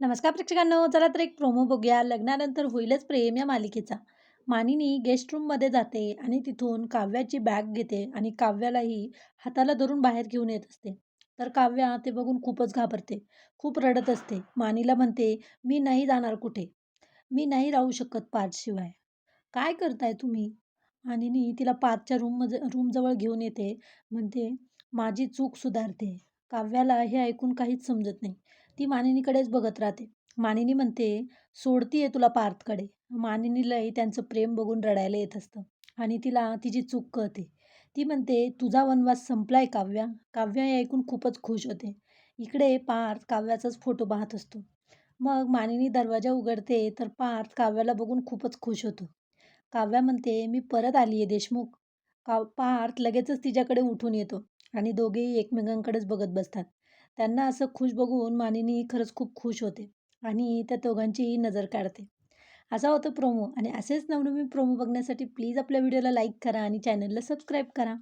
नमस्कार प्रेक्षकांनो चला तर एक प्रोमो बघूया. लग्नानंतर होईलच प्रेम या मालिकेचा. मानिनी गेस्ट रूममध्ये जाते आणि तिथून काव्याची बॅग घेते आणि काव्यालाही हाताला धरून बाहेर घेऊन येत असते. तर काव्या ते बघून खूपच घाबरते. खूप रडत असते. मानीला म्हणते मी नाही जाणार कुठे? मी नाही राहू शकत पाचशिवाय काय करताय तुम्ही? मानिनी तिला पाचच्या रूममध्ये रूमजवळ घेऊन येते. म्हणते माझी चूक सुधारते. काव्याला हे ऐकून काहीच समजत नाही. ती मानिनीकडेच बघत राहते. मानिनी म्हणते सोडतीये तुला पार्थकडे. मानिनीलाही त्यांचं प्रेम बघून रडायला येत असतं आणि तिला तिची चूक कळते. ती म्हणते तुझा वनवास संपलाय काव्या. काव्या हे ऐकून खूपच खुश होते. इकडे पार्थ काव्याचाच फोटो पाहत असतो. मग मानिनी दरवाजा उघडते तर पार्थ काव्याला बघून खूपच खुश होतो. काव्या म्हणते मी परत आली आहे देशमुख. का पार्थ लगेचच तिच्याकडे उठून येतो आणि दोघेही एकमेकांकडेच बघत बसतात. त्यांना असं खुश बघून मानिनी खरंच खूप खुश होते आणि त्या दोघांचीही नजर काढते. असा होतो प्रोमो आणि असेच नवनवीन प्रोमो बघण्यासाठी प्लीज आपल्या व्हिडिओला लाईक करा आणि चॅनलला सबस्क्राईब करा.